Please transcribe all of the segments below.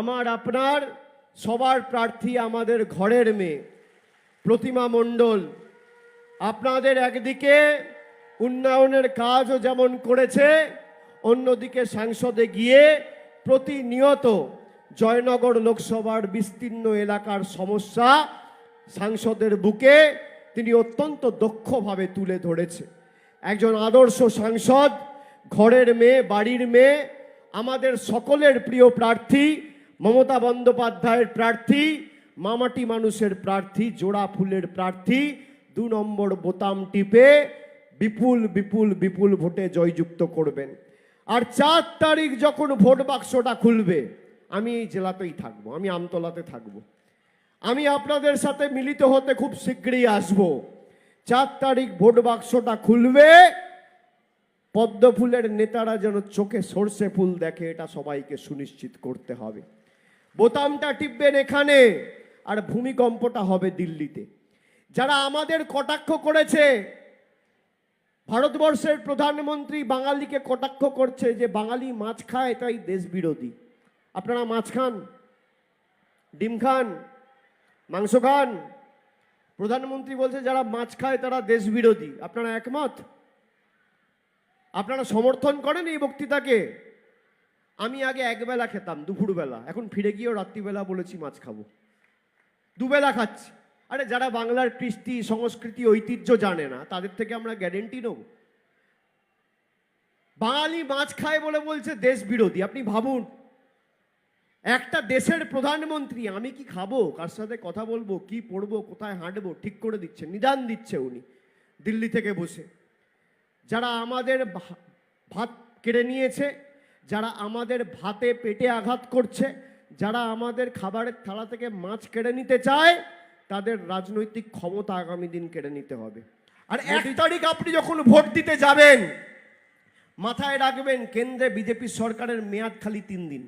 আমার আপনার, সবার প্রার্থী আমাদের ঘরের মেয়ে, প্রতিমা মণ্ডল। আপনাদের একদিকে উন্নয়নের কাজও যেমন করেছে, অন্যদিকে সাংসদে গিয়ে প্রতিনিয়ত জয়নগর লোকসভার বিস্তীর্ণ এলাকার সমস্যা সাংসদের বুকে তিনি অত্যন্ত দক্ষভাবে তুলে ধরেছে। একজন আদর্শ সাংসদ, ঘরের মেয়ে, বাড়ির মেয়ে, আমাদের সকলের প্রিয় প্রার্থী মমতা বন্দ্যোপাধ্যায়ের প্রার্থী, মামাটি মানুষের প্রার্থী, জোড়া ফুলের প্রার্থী, দু নম্বর বোতাম টিপে বিপুল বিপুল বিপুল ভোটে জয়যুক্ত করবেন। আর চার তারিখ যখন ভোট বাক্সটা খুলবে, আমি এই জেলাতেই থাকব, আমি আমতলাতে থাকব। আমি আপনাদের সাথে মিলিত হতে খুব শীঘ্রই আসব। চার তারিখ ভোট বাক্সটা খুলবে, পদ্ম ফুলের নেতারা যেন চোখে সর্ষে ফুল দেখে, এটা সবাইকে সুনিশ্চিত করতে হবে। বোতামটা টিপবেন এখানে, আর ভূমিকম্পটা হবে দিল্লিতে। যারা আমাদের কটাক্ষ করেছে, ভারতবর্ষের প্রধানমন্ত্রী বাঙালিকে কটাক্ষ করছে যে বাঙালি মাছ খায় তাই দেশ বিরোধী আপনারা মাছ খান, ডিম খান, মাংস খান। প্রধানমন্ত্রী বলছে যারা মাছ খায়, তারা দেশ বিরোধী আপনারা একমত? আপনারা সমর্থন করেন এই বক্তৃতাকে? আমি আগে একবেলা খেতাম, দুপুরবেলা। এখন ফিরে গিয়েও রাত্রিবেলা বলেছি মাছ খাব। দুবেলা খাচ্ছি। আরে যারা বাংলার কৃষ্টি, সংস্কৃতি, ঐতিহ্য জানে না, তাদের থেকে আমরা গ্যারেন্টি নেব। বাঙালি মাছ খায় বলে বলছে দেশ বিরোধী, আপনি ভাবুন। একটা দেশের প্রধানমন্ত্রী, আমি কি খাব? কার সাথে কথা বলব? কি পড়ব? কোথায় হাঁটবো? ঠিক করে দিচ্ছে নিদান দিচ্ছে উনি, দিল্লি থেকে বসে। যারা আমাদের ভাত কেড়ে নিয়েছে যারা আমাদের ভাতে পেটে আঘাত করছে যারা আমাদের খাবারের থালা থেকে মাছ কেড়ে নিতে চায় তাদের রাজনৈতিক ক্ষমতা আগামী দিন কেড়ে নিতে হবে। আর এক তারিখ আপনি যখন ভোট দিতে যাবেন মাথায় রাখবেন কেন্দ্রে বিজেপি সরকারের মেয়াদ খালি তিন দিন।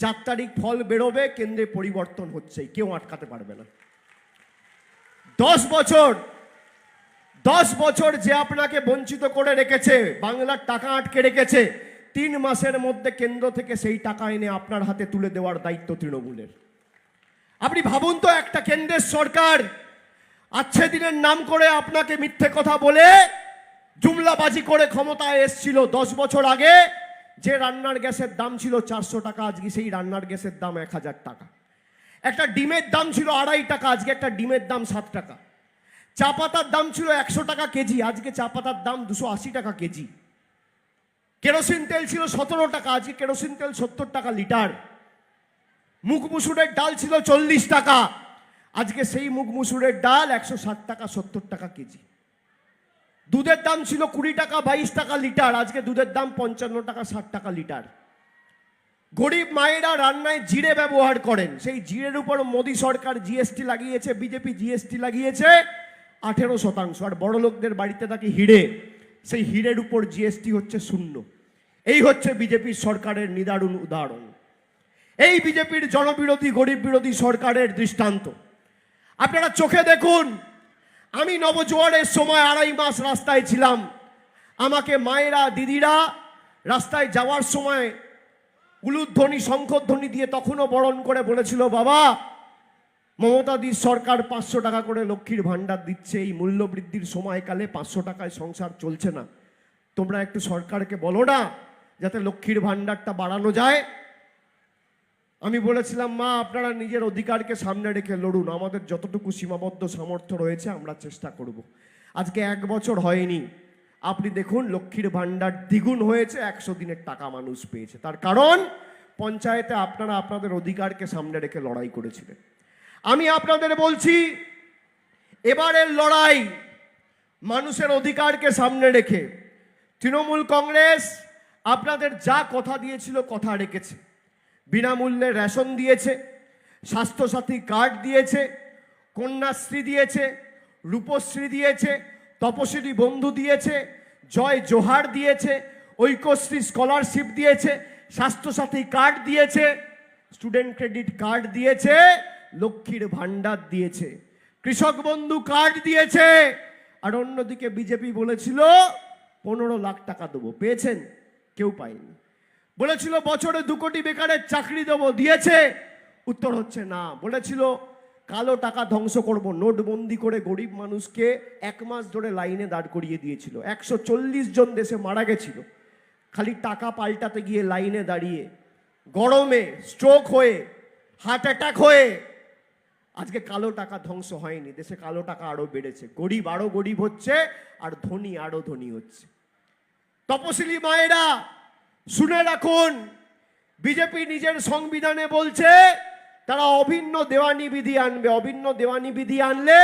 চার তারিখ ফল বেরোবে কেন্দ্রে পরিবর্তন হচ্ছে কেউ আটকাতে পারবে না। দশ বছর দশ বছর যে আপনাকে বঞ্চিত করে রেখেছে বাংলার টাকা আটকে রেখেছে তিন মাসের মধ্যে কেন্দ্র থেকে সেই টাকা এনে আপনার হাতে তুলে দেওয়ার দায়িত্ব তৃণমূলের। আপনি ভাবুন তো, একটা কেন্দ্রের সরকার আচ্ছে দিনের নাম করে আপনাকে মিথ্যে কথা বলে জুমলাবাজি করে ক্ষমতায় এসছিল দশ বছর আগে। যে রান্নার গ্যাসের দাম ছিল চারশো টাকা, আজকে সেই রান্নার গ্যাসের দাম এক হাজার টাকা। একটা ডিমের দাম ছিল আড়াই টাকা, আজকে একটা ডিমের দাম সাত টাকা। চা পাতার দাম ছিল একশো টাকা কেজি, আজকে চা পাতার দাম দুশো আশি টাকা কেজি। কেরোসিন তেল ছিল সতেরো টাকা, আজকে কেরোসিন তেল সত্তর টাকা লিটার। মুখ মুসুরের ডাল ছিল চল্লিশ টাকা, আজকে সেই মুগ মুসুরের ডাল একশো ষাট টাকা, সত্তর টাকা কেজি। দুধের দাম ছিল কুড়ি টাকা, বাইশ টাকা লিটার, আজকে দুধের দাম পঞ্চান্ন টাকা, ষাট টাকা লিটার। গরিব মায়েরা রান্নায় জিরে ব্যবহার করেন, সেই জিরের উপর মোদী সরকার জিএসটি লাগিয়েছে, বিজেপি জিএসটি লাগিয়েছে, আঠেরো শতাংশ, আর বড় লোকদের বাড়িতে থাকে হিরে সেই হিরের উপর জিএসটি হচ্ছে শূন্য। এই হচ্ছে বিজেপির সরকারের নিদারুণ উদাহরণ। এই বিজেপির জনবিরোধী, গরিব বিরোধী সরকারের দৃষ্টান্ত। আপনারা চোখে দেখুন, আমি নবজোয়ারের সময় আড়াই মাস রাস্তায় ছিলাম। আমাকে মায়েরা, দিদিরা রাস্তায় যাওয়ার সময় উলুধ্বনি, শঙ্খধ্বনি দিয়ে তখনও বরণ করে বলেছিল, বাবা মমতাদির সরকার পাঁচশো টাকা করে লক্ষ্মীর ভাণ্ডার দিচ্ছে, এই মূল্যবৃদ্ধির সময়কালে পাঁচশো টাকায় সংসার চলছে না। তোমরা একটু সরকারকে বলো না যাতে লক্ষ্মীর ভাণ্ডারটা বাড়ানো যায়। আমি বলেছিলাম, মা, আপনারা নিজের অধিকারকে সামনে রেখে লড়ুন। আমাদের যতটুকু সীমাবদ্ধ সামর্থ্য রয়েছে, আমরা চেষ্টা করব। আজকে এক বছর হয়নি। আপনি দেখুন, লক্ষ্মীর ভাণ্ডার দ্বিগুণ হয়েছে, একশো দিনের টাকা মানুষ পেয়েছে। তার কারণ, পঞ্চায়েতে আপনারা আপনাদের অধিকারকে সামনে রেখে লড়াই করেছিলেন। আমি আপনাদের বলছি, এবারের লড়াই মানুষের অধিকারকে সামনে রেখে তৃণমূল কংগ্রেস আপনাদের যা কথা দিয়েছিল কথা রেখেছে। বিনামূল্যে রেশন দিয়েছে, স্বাস্থ্যসাথী কার্ড দিয়েছে, কন্যাশ্রী দিয়েছে, রূপশ্রী দিয়েছে, তপশিলি বন্ধু দিয়েছে, জয় জোহার দিয়েছে, ঐক্যশ্রী স্কলারশিপ দিয়েছে, স্বাস্থ্যসাথী কার্ড দিয়েছে, স্টুডেন্ট ক্রেডিট কার্ড দিয়েছে, লক্ষ্মীর ভাণ্ডার দিয়েছে, কৃষক বন্ধু কার্ড দিয়েছে। আর অন্যদিকে বিজেপি বলেছিল, পনেরো লাখ টাকা দেবো। পেয়েছেন? কেউ পায়নি বলেছিল, বছরে দু কোটি বেকারের চাকরি দেবো। দিয়েছে, উত্তর হচ্ছে না। বলেছিল, কালো টাকা ধ্বংস করব। নোটবন্দি করে গরিব মানুষকে এক মাস ধরে লাইনে দাঁড় করিয়ে দিয়েছিল। একশো চল্লিশ জন দেশে মারা গেছিল। খালি টাকা পাল্টাতে গিয়ে লাইনে দাঁড়িয়ে, গরমে স্ট্রোক হয়ে হার্ট অ্যাটাক হয়ে, আজকে কালো টাকা ধ্বংস হয়নি। দেশে কালো টাকা আরও বেড়েছে। গরিব আরও গরিব হচ্ছে, আর ধনী আরও ধনী হচ্ছে। তপশিলি মায়েরা, শুনে রাখুন বিজেপি নিজের সংবিধানে বলছে, তারা অভিন্ন দেওয়ানি বিধি আনবে। অভিন্ন দেওয়ানি বিধি আনলে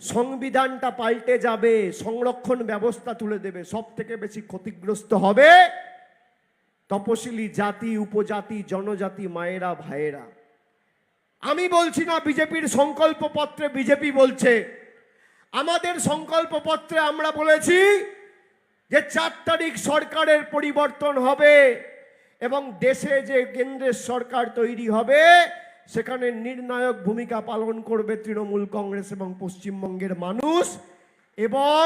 সংবিধানটা পাল্টে যাবে, সংরক্ষণ ব্যবস্থা তুলে দেবে সব থেকে বেশি ক্ষতিগ্রস্ত হবে তপশিলি জাতি, উপজাতি, জনজাতি, মায়েরা, ভাইয়েরা। আমি বলছি না বিজেপির সংকল্প পত্রে বিজেপি বলছে। আমাদের সংকল্প পত্রে আমরা বলেছি যে চার তারিখ সরকারের পরিবর্তন হবে এবং দেশে যে কেন্দ্রের সরকার তৈরি হবে, সেখানে নির্ণায়ক ভূমিকা পালন করবে তৃণমূল কংগ্রেস এবং পশ্চিমবঙ্গের মানুষ এবং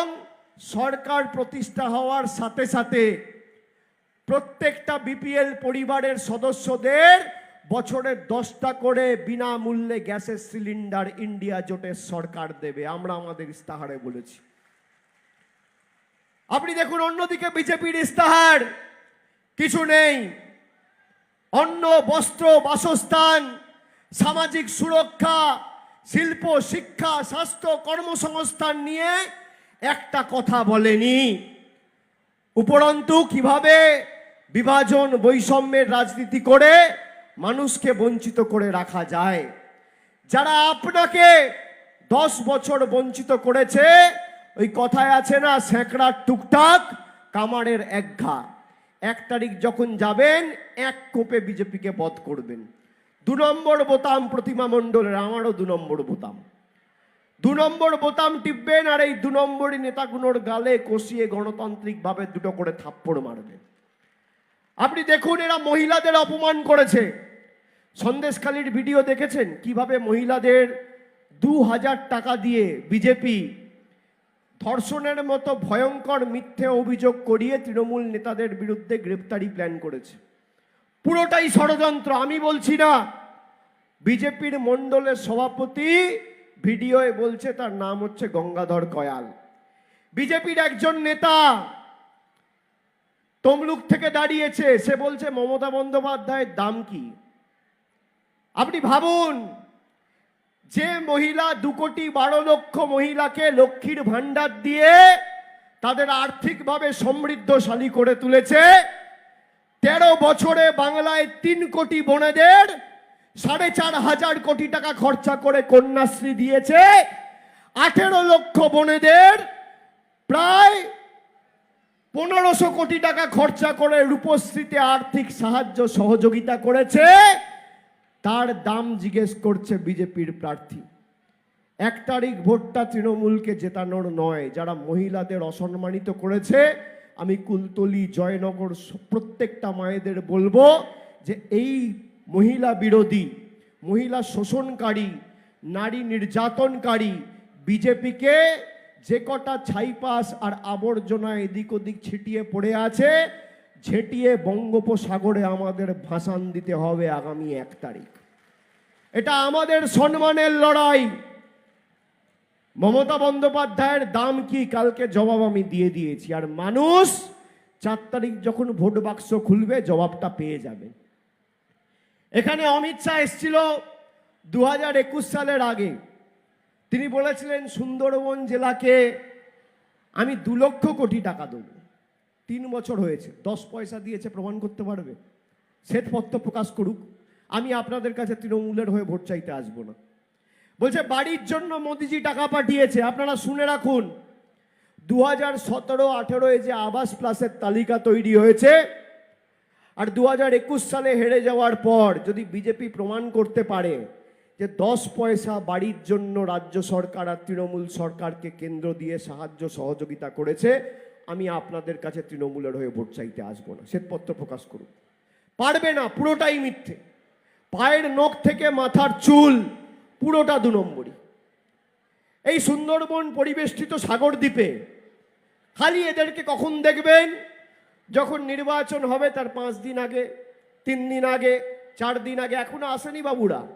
সরকার প্রতিষ্ঠা হওয়ার সাথে সাথে প্রত্যেকটা বিপিএল পরিবারের সদস্যদের বছরে দশটা করে বিনামূল্যে গ্যাসের সিলিন্ডার ইন্ডিয়া জোটের সরকার দেবে, আমরা আমাদের ইস্তাহারে বলেছি। আপনি দেখুন, অন্যদিকে বিজেপির ইস্তাহার। কিছু নেই। অন্ন, বস্ত্র, বাসস্থান, সামাজিক সুরক্ষা, শিল্প, শিক্ষা, স্বাস্থ্য, কর্মসংস্থান নিয়ে একটা কথা বলেনি। উপরন্তু, কীভাবে বিভাজন বৈষম্যের রাজনীতি করে মানুষকে বঞ্চিত করে রাখা যায়? যারা আপনাকে দশ বছর বঞ্চিত করেছে ওই কথায় আছে না স্যাঁকড়ার টুকটাক, কামারের এক ঘা। এক তারিখ যখন যাবেন, এক কোপে বিজেপিকে বধ করবেন। দু নম্বর বোতাম প্রতিমা মণ্ডলের, আমারও দু নম্বর বোতাম। দু নম্বর বোতাম টিপবেন আর এই দু নম্বরই নেতাগুলোর গালে কষিয়ে গণতান্ত্রিকভাবে দুটো করে থাপ্পড় মারবেন আপনি দেখুন, এরা মহিলাদের অপমান করেছে। সন্দেশখালির ভিডিও দেখেছেন? কীভাবে মহিলাদের দু হাজার টাকা দিয়ে বিজেপি ধর্ষণের মতো ভয়ঙ্কর মিথ্যে অভিযোগ করিয়ে তৃণমূল নেতাদের বিরুদ্ধে গ্রেপ্তারি প্ল্যান করেছে। পুরোটাই ষড়যন্ত্র, আমি বলছি না। বিজেপির মণ্ডলের সভাপতি ভিডিওয়ে বলছে তার নাম হচ্ছে গঙ্গাধর কয়াল। বিজেপির একজন নেতা তমলুক থেকে দাঁড়িয়েছে, সে বলছে মমতা বন্দ্যোপাধ্যায়ের দাম কি? আপনি ভাবুন যে মহিলা দু কোটি বারো লক্ষ মহিলাকে লক্ষ্মীর ভাণ্ডার দিয়ে তাদের আর্থিকভাবে সমৃদ্ধশালী করে তুলেছে, তেরো বছরে বাংলায় তিন কোটি বোনেদের সাড়ে চার হাজার কোটি টাকা খরচা করে কন্যাশ্রী দিয়েছে, আঠেরো লক্ষ বোনেদের প্রায় পনেরোশো কোটি টাকা খরচা করে রূপশ্রীতে আর্থিক সাহায্য সহযোগিতা করেছে। তার দাম জিজ্ঞেস করছে বিজেপির প্রার্থী। এক তারিখ ভোটটা তৃণমূলকে জেতানোর নয়, যারা মহিলাদের অসম্মানিত করেছে। আমি কুলতলি জয়নগর প্রত্যেকটা মায়েদের বলব যে এই মহিলা বিরোধী, মহিলা শোষণকারী, নারী নির্যাতনকারী, বিজেপিকে যে কটা ছাইপাস আর আবর্জনা এদিক ওদিক ছিটিয়ে পড়ে আছে ঝেঁটিয়ে বঙ্গোপসাগরে আমাদের ভাসান দিতে হবে আগামী এক তারিখ। এটা আমাদের সম্মানের লড়াই। মমতা বন্দ্যোপাধ্যায়ের দাম কি কালকে জবাব আমি দিয়ে দিয়েছি। আর মানুষ চার তারিখ যখন ভোট বাক্স খুলবে, জবাবটা পেয়ে যাবে। এখানে অমিত শাহ এসেছিল দু সালের আগে। তিনি বলেছিলেন, সুন্দরবন জেলাকে আমি দু লক্ষ কোটি টাকা দেবো। তিন বছর হয়েছে, দশ পয়সা দিয়েছে, প্রমাণ করতে পারবে। শ্বেতপত্র প্রকাশ করুক। আমি আপনাদের কাছে তৃণমূলের হয়ে ভোট চাইতে আসব না। বলছে, বাড়ির জন্য মোদিজি টাকা পাঠিয়েছে, আপনারা শুনে রাখুন। দু হাজার সতেরো আঠেরোয় যে আবাস প্লাসের তালিকা তৈরি হয়েছে, আর দু হাজার একুশ সালে হেরে যাওয়ার পর যদি বিজেপি প্রমাণ করতে পারে যে দশ পয়সা বাড়ির জন্য রাজ্য সরকার আর তৃণমূল সরকারকে কেন্দ্র দিয়ে সাহায্য সহযোগিতা করেছে আমি আপনাদের কাছে তৃণমূলের হয়ে ভোট চাইতে আসব না। শ্বেতপত্র প্রকাশ করুন। পারবে না, পুরোটাই মিথ্যে। পায়ের নখ থেকে মাথার চুল, পুরোটা দু নম্বরই। এই সুন্দরবন পরিবেষ্টিত সাগর দ্বীপে খালি এদেরকে কখন দেখবেন? যখন নির্বাচন হবে তার পাঁচ দিন আগে, তিন দিন আগে, চার দিন আগে, এখনও আসেনি বাবুরা।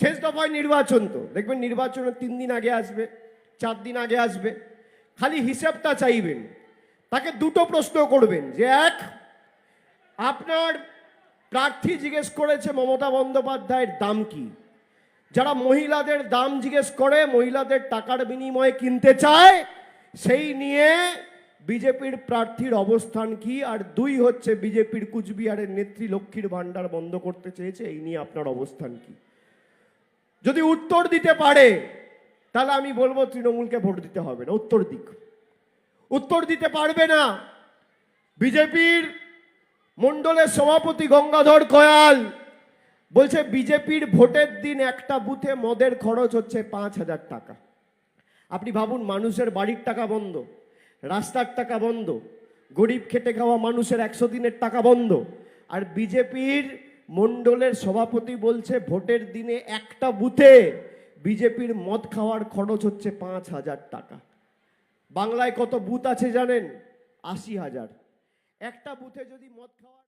শেষ দফায় নির্বাচন তো। দেখবেন নির্বাচনের তিন দিন আগে আসবে, চার দিন আগে আসবে। খালি হিসাবটা চাইবেন। তাকে দুটো প্রশ্ন করবেন। যে এক, আপনার প্রার্থী জিজ্ঞেস করেছে মমতা বন্দ্যোপাধ্যায়ের দাম কি? যারা মহিলাদের দাম জিজ্ঞেস করে, মহিলাদের টাকার বিনিময়ে কিনতে চায়, সেই নিয়ে বিজেপির প্রার্থীর অবস্থান কি? আর দুই হচ্ছে, বিজেপির কুচবিহারের নেত্রী লক্ষ্মীর ভাণ্ডার বন্ধ করতে চেয়েছে, এই নিয়ে আপনার অবস্থান কি? যদি উত্তর দিতে পারে, তাহলে আমি বলব, তৃণমূলকে ভোট দিতে হবে না। উত্তর দিক। উত্তর দিতে পারবে না। বিজেপির মণ্ডলের সভাপতি গঙ্গাধর কয়াল বলছে, বিজেপির ভোটের দিন একটা বুথে মদের খরচ হচ্ছে পাঁচ হাজার টাকা। আপনি ভাবুন, মানুষের বাড়ির টাকা বন্ধ, রাস্তার টাকা বন্ধ, গরিব খেটে খাওয়া মানুষের একশো দিনের টাকা বন্ধ। আর বিজেপির মণ্ডলের সভাপতি বলছে, ভোটের দিনে একটা বুথে বিজেপির মদ খাওয়ার খরচ হচ্ছে পাঁচ হাজার টাকা। বাংলায় কত বুথ আছে জানেন? আশি হাজার। একটা বুথে যদি মদ খাওয়ার